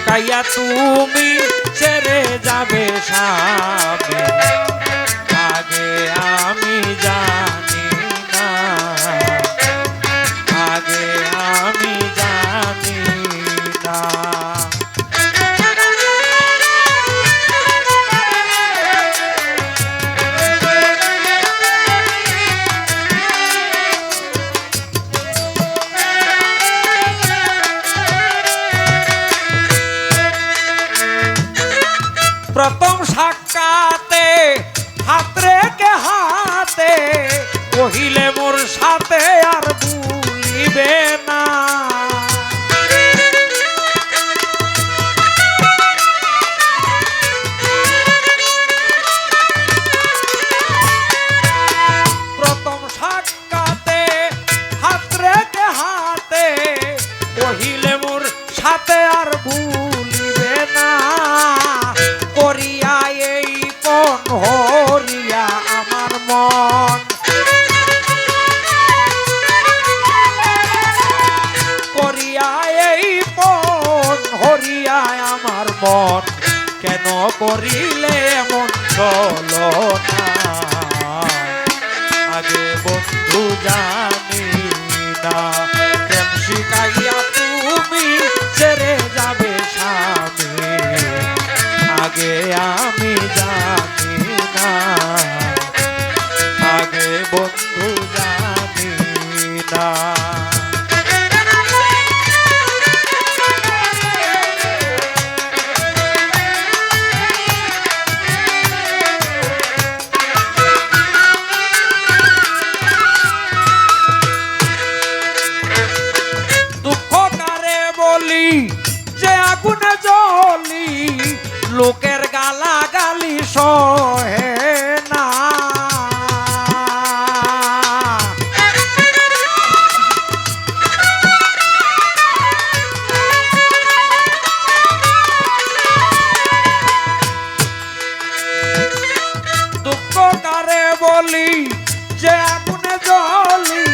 শিখাইয়া তুমি ছেড়ে যাবে সামনে। আগে আমি জানি না। আগে আমি জানি না। সাথে আর ভুলিবে না। আমার মন কেন করিলে এমন চলো আগে বন্ধু জানি না প্রেম শিখাইয়া তুমি ছেড়ে যাবে স্বামী? আগে আমি জানি না, আগে বন্ধু জানি না। যে আগুনে জলি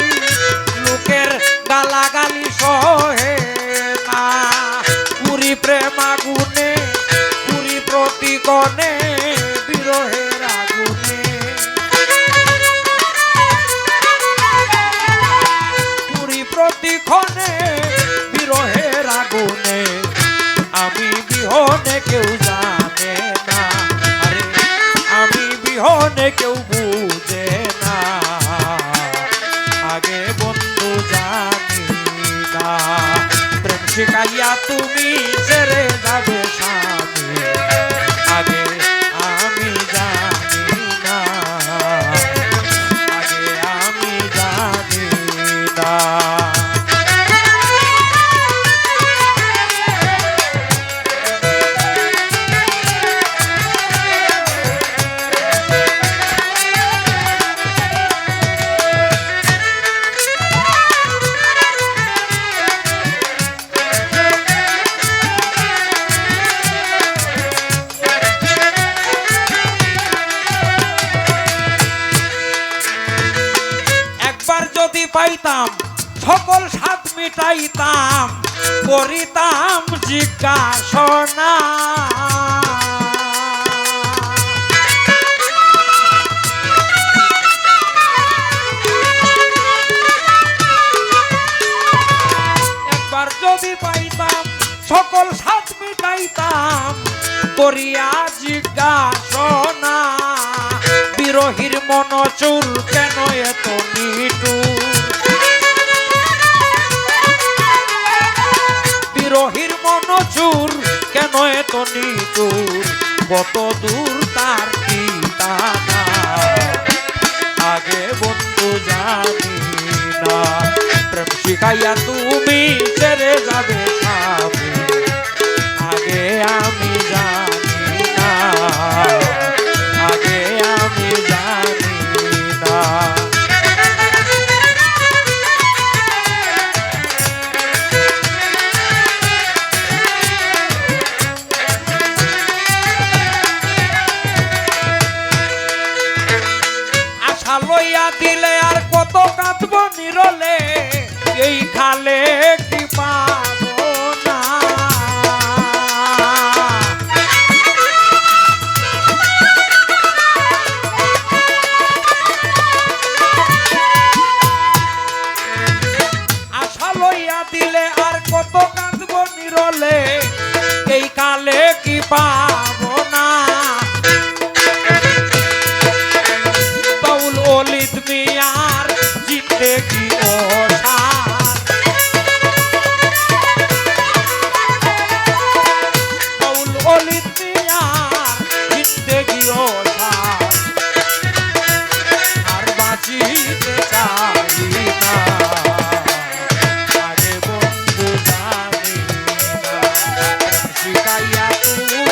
লোকের গালাগালি সহে না। পুরি প্রেম আগুনে, পুরি প্রতিকণে বিরহের আগুনে। পুরি প্রতিক্ষণে শিখাইয়া তুমি ছেড়ে যাবে। যদি পাইতাম সকল সাত মিটাইতাম, করিতাম জিজ্ঞাসনা। একবার যদি পাইতাম, সকল স্বাদ মিটাইতাম, করিয়া জিজ্ঞাসনা। বিরোহীর মন চুল কেন কত দূর you.